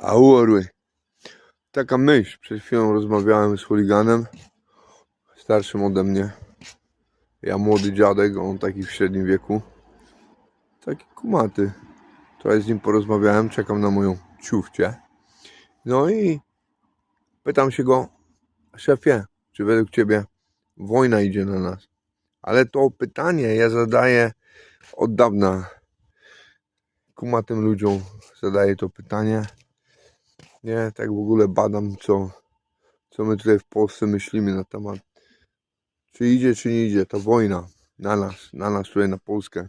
A orły. Taka myśl. Przed chwilą rozmawiałem z chuliganem. Starszym ode mnie. Ja młody dziadek, on taki w średnim wieku. Taki kumaty. Trochę z nim porozmawiałem, czekam na moją ciufcie. No i pytam się go, szefie, czy według ciebie wojna idzie na nas? Ale to pytanie ja zadaję od dawna kumatym ludziom. Zadaję to pytanie. Nie, tak w ogóle badam, co, co my tutaj w Polsce myślimy na temat. Czy idzie, czy nie idzie ta wojna na nas, na nas tutaj na Polskę.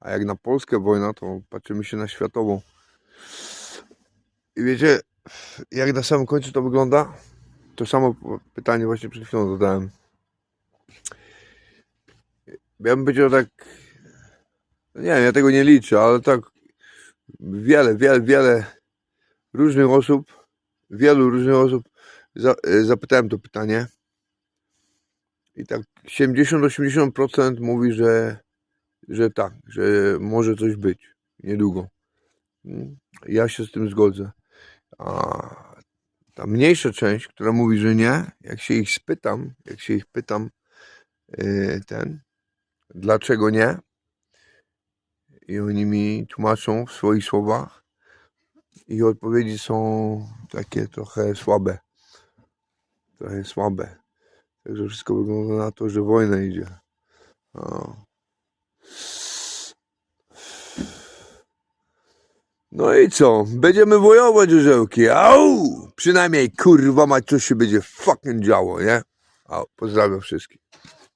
A jak na Polskę wojna, to patrzymy się na światową. I wiecie, jak na samym końcu to wygląda? To samo pytanie właśnie przed chwilą zadałem. Ja bym powiedział tak, no nie ja tego nie liczę, ale tak wiele, wiele, wiele różnych osób, wielu różnych osób za, e, zapytałem to pytanie i tak 70-80% mówi, że, że tak, że może coś być niedługo. Ja się z tym zgodzę. A ta mniejsza część, która mówi, że nie, jak się ich spytam, jak się ich pytam, yy, ten, dlaczego nie, i oni mi tłumaczą w swoich słowach, ich odpowiedzi są takie trochę słabe. Trochę słabe. Także wszystko wygląda na to, że wojna idzie. O. No i co? Będziemy wojować, orzełki. Au! Przynajmniej kurwa mać coś się będzie fucking działo, nie? Au, pozdrawiam wszystkich.